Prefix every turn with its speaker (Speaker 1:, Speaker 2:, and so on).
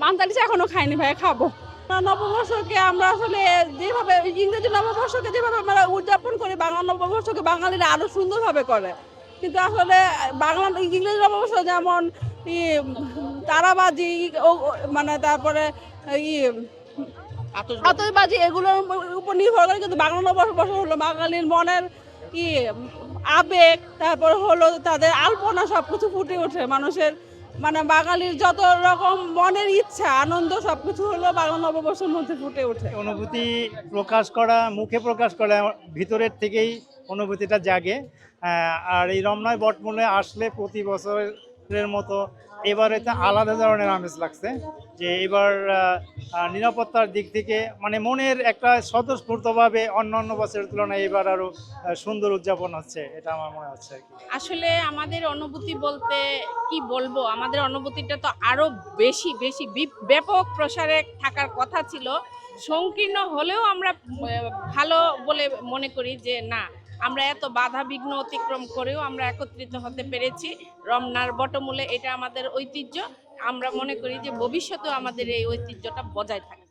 Speaker 1: মান্তালিচা এখনও খাইনি ভাই খাব। নববর্ষকে আমরা আসলে যেভাবে, ইংরেজি নববর্ষকে যেভাবে আমরা উদযাপন করি, বাংলা নববর্ষকে বাঙালিরা আরও সুন্দরভাবে করে। কিন্তু আসলে বাংলা, ইংরেজি নববর্ষ যেমন ই, তারাবাজি, ও- মানে তারপরে ই, আতশবাজি, এগুলোর উপর নির্ভর করে কিন্তু বাংলা নববর্ষ হলো বাঙালির মনের কি আবেগ, তারপর হলো তাদের আলপনা সব কিছু ফুটে ওঠে মানুষের। মানে বাঙালির যত রকম মনের ইচ্ছা, আনন্দ, সবকিছু হলো বাংলা নববর্ষের মধ্যে ফুটে ওঠে।
Speaker 2: অনুভূতি প্রকাশ করা, মুখে প্রকাশ করা, ভিতরের থেকেই অনুভূতিটা জাগে। আর এই রমনায় বটমূলে আসলে প্রতি বছরের মতো এবার এটা আলাদা ধরনের আমেজ লাগছে, যে এবার নিরাপত্তার দিক থেকে মানে মনের একটা স্বতঃস্ফূর্তভাবে অন্য অন্য বছরের তুলনায় এবার আরও সুন্দর উদযাপন হচ্ছে, এটা আমার মনে হচ্ছে
Speaker 3: আসলে আমাদের অনুভূতি বলতে কি বলব? আমাদের অনুভূতিটা তো আরও বেশি বেশি ব্যাপক প্রসারে থাকার কথা ছিল। সংকীর্ণ হলেও আমরা ভালো বলে মনে করি যে না আমরা এত বাধা বিঘ্ন অতিক্রম করেও আমরা একত্রিত হতে পেরেছি। রমনার বটমূলে এটা আমাদের ঐতিহ্য। আমরা মনে করি যে ভবিষ্যতেও আমাদের এই ঐতিহ্যটা বজায় থাকবে।